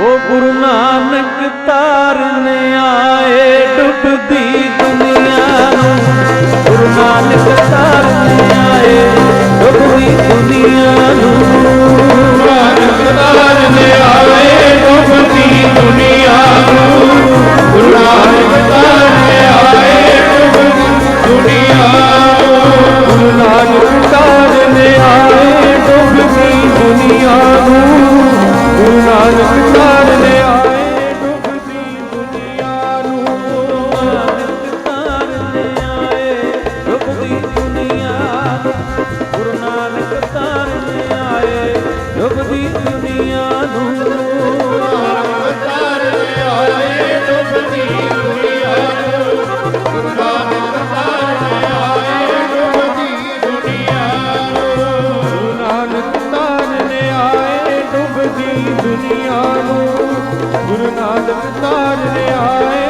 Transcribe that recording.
ਉਹ ਗੁਰੂ ਨਾਨਕ ਤਾਰਨ ਆਏ ਡੁੱਬਦੀ ਦੀ ਦੁਨੀਆ ਨੂੰ ਗੁਰੂ ਨਾਨਕ ਤਾਰ ਲਿਆਏ।